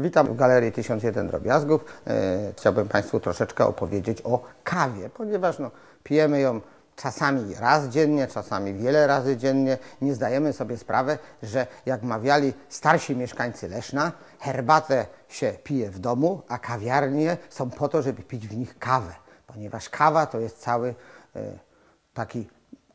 Witam w Galerii 1001 Drobiazgów. E, chciałbym Państwu troszeczkę opowiedzieć o kawie, ponieważ no, pijemy ją czasami raz dziennie, czasami wiele razy dziennie. Nie zdajemy sobie sprawy, że jak mawiali starsi mieszkańcy Leszna, herbatę się pije w domu, a kawiarnie są po to, żeby pić w nich kawę, ponieważ kawa to jest cały e, taki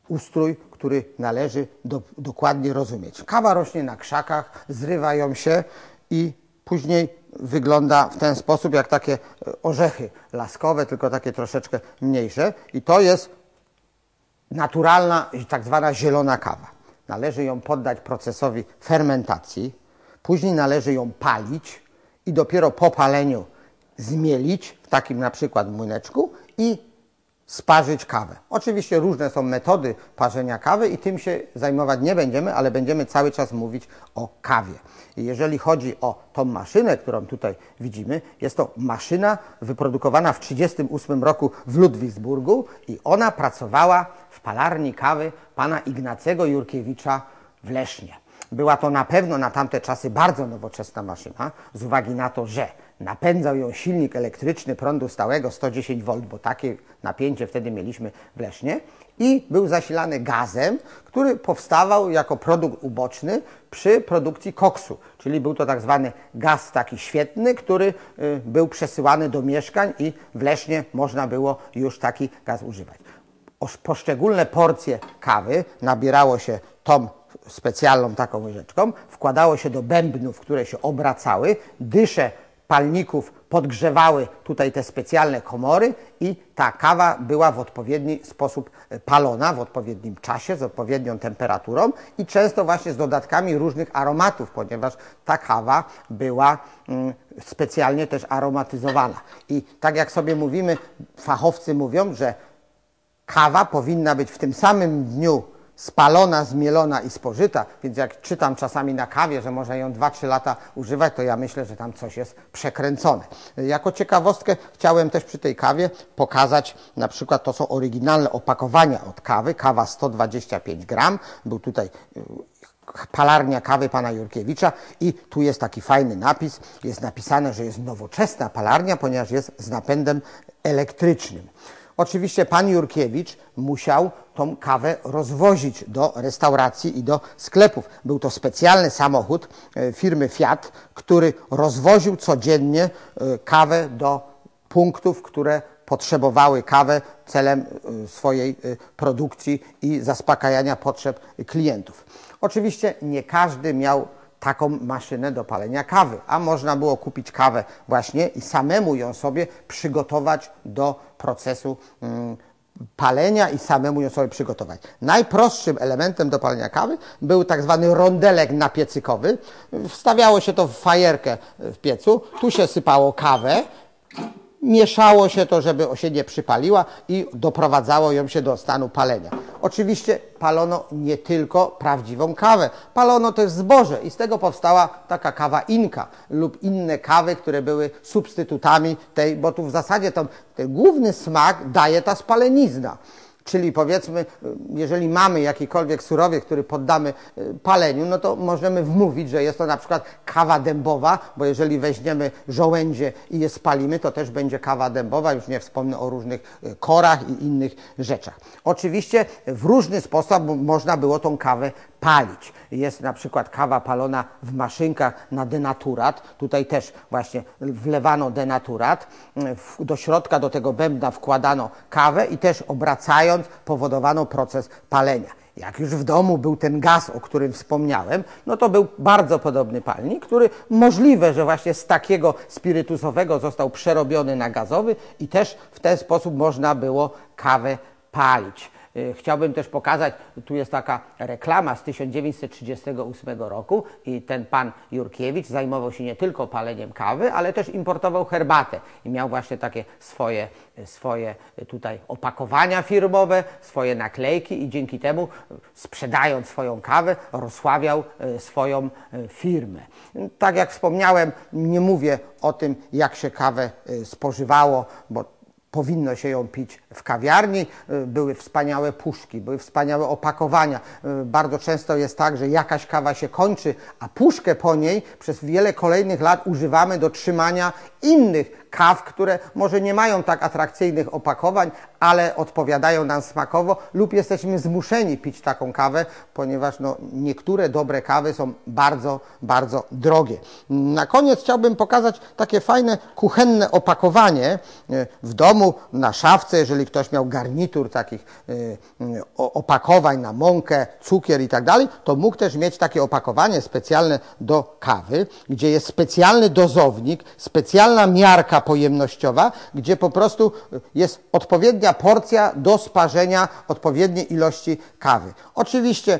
ustrój, który należy do, dokładnie rozumieć. Kawa rośnie na krzakach, zrywają się i później wygląda w ten sposób jak takie e, orzechy laskowe, tylko takie troszeczkę mniejsze. I to jest naturalna, tak zwana zielona kawa. Należy ją poddać procesowi fermentacji, później należy ją palić i dopiero po paleniu zmielić w takim na przykład młyneczku i sparzyć kawę. Oczywiście różne są metody parzenia kawy i tym się zajmować nie będziemy, ale będziemy cały czas mówić o kawie. Jeżeli chodzi o tą maszynę, którą tutaj widzimy, jest to maszyna wyprodukowana w 1938 roku w Ludwigsburgu i ona pracowała w palarni kawy pana Ignacego Jurkiewicza w Lesznie. Była to na pewno na tamte czasy bardzo nowoczesna maszyna, z uwagi na to, że napędzał ją silnik elektryczny prądu stałego 110 V, bo takie napięcie wtedy mieliśmy w Lesznie i był zasilany gazem, który powstawał jako produkt uboczny przy produkcji koksu, czyli był to tak zwany gaz taki świetny, który y, był przesyłany do mieszkań i w Lesznie można było już taki gaz używać. Poszczególne porcje kawy nabierało się tą specjalną taką łyżeczką, wkładało się do bębnów, które się obracały, dysze palników podgrzewały tutaj te specjalne komory i ta kawa była w odpowiedni sposób e, palona, w odpowiednim czasie, z odpowiednią temperaturą i często właśnie z dodatkami różnych aromatów, ponieważ ta kawa była mm, specjalnie też aromatyzowana. I tak jak sobie mówimy, fachowcy mówią, że kawa powinna być w tym samym dniu spalona, zmielona i spożyta, więc jak czytam czasami na kawie, że można ją 2-3 lata używać, to ja myślę, że tam coś jest przekręcone. Jako ciekawostkę chciałem też przy tej kawie pokazać, na przykład to są oryginalne opakowania od kawy, kawa 125 gram, był tutaj y, palarnia kawy pana Jurkiewicza i tu jest taki fajny napis, jest napisane, że jest nowoczesna palarnia, ponieważ jest z napędem elektrycznym. Oczywiście pan Jurkiewicz musiał tą kawę rozwozić do restauracji i do sklepów. Był to specjalny samochód e, firmy Fiat, który rozwoził codziennie e, kawę do punktów, które potrzebowały kawę celem e, swojej produkcji i zaspokajania potrzeb klientów. Oczywiście nie każdy miał taką maszynę do palenia kawy, a można było kupić kawę właśnie i samemu ją sobie przygotować do procesu mm, palenia i samemu ją sobie przygotować. Najprostszym elementem do palenia kawy był tak zwany rondelek napiecykowy. Wstawiało się to w fajerkę w piecu, tu się sypało kawę, mieszało się to, żeby się nie przypaliła i doprowadzało ją się do stanu palenia. Oczywiście palono nie tylko prawdziwą kawę, palono też zboże i z tego powstała taka kawa inka lub inne kawy, które były substytutami tej, bo tu w zasadzie ten główny smak daje ta spalenizna. Czyli powiedzmy, jeżeli mamy jakikolwiek surowiec, który poddamy y, paleniu, no to możemy wmówić, że jest to na przykład kawa dębowa, bo jeżeli weźmiemy żołędzie i je spalimy, to też będzie kawa dębowa, już nie wspomnę o różnych y, korach i innych rzeczach. Oczywiście w różny sposób można było tą kawę palić. Jest na przykład kawa palona w maszynkach na denaturat. Tutaj też właśnie wlewano denaturat. Do środka do tego bębna wkładano kawę i też obracając powodowano proces palenia. Jak już w domu był ten gaz, o którym wspomniałem, no to był bardzo podobny palnik, który możliwe, że właśnie z takiego spirytusowego został przerobiony na gazowy i też w ten sposób można było kawę palić. Y, chciałbym też pokazać, tu jest taka reklama z 1938 roku i ten pan Jurkiewicz zajmował się nie tylko paleniem kawy, ale też importował herbatę i miał właśnie takie swoje, swoje tutaj opakowania firmowe, swoje naklejki i dzięki temu sprzedając swoją kawę rozsławiał y, swoją y, firmę. Tak jak wspomniałem, nie mówię o tym, jak się kawę spożywało, bo powinno się ją pić w kawiarni. Y, Były wspaniałe puszki, były wspaniałe opakowania. Y, Bardzo często jest tak, że jakaś kawa się kończy, a puszkę po niej przez wiele kolejnych lat używamy do trzymania innych kaw, które może nie mają tak atrakcyjnych opakowań, ale odpowiadają nam smakowo, lub jesteśmy zmuszeni pić taką kawę, ponieważ no, niektóre dobre kawy są bardzo, bardzo drogie. Na koniec chciałbym pokazać takie fajne kuchenne opakowanie e, w domu, na szafce, jeżeli ktoś miał garnitur takich e, e, opakowań na mąkę, cukier i tak dalej, to mógł też mieć takie opakowanie specjalne do kawy, gdzie jest specjalny dozownik, specjalna miarka pojemnościowa, gdzie po prostu jest odpowiednia porcja do sparzenia odpowiedniej ilości kawy. Oczywiście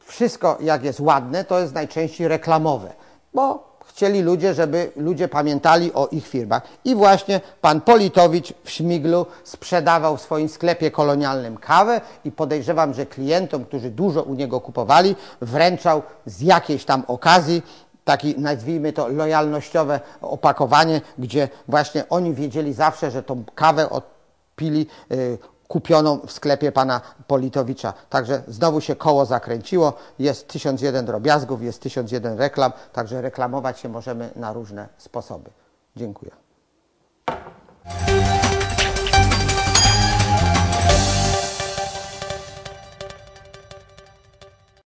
wszystko jak jest ładne, to jest najczęściej reklamowe, bo chcieli ludzie, żeby ludzie pamiętali o ich firmach. I właśnie pan Politowicz w Śmiglu sprzedawał w swoim sklepie kolonialnym kawę i podejrzewam, że klientom, którzy dużo u niego kupowali, wręczał z jakiejś tam okazji taki, nazwijmy to, lojalnościowe opakowanie, gdzie właśnie oni wiedzieli zawsze, że tą kawę odpili y, kupioną w sklepie pana Politowicza. Także znowu się koło zakręciło, jest 1001 drobiazgów, jest 1001 reklam, także reklamować się możemy na różne sposoby. Dziękuję.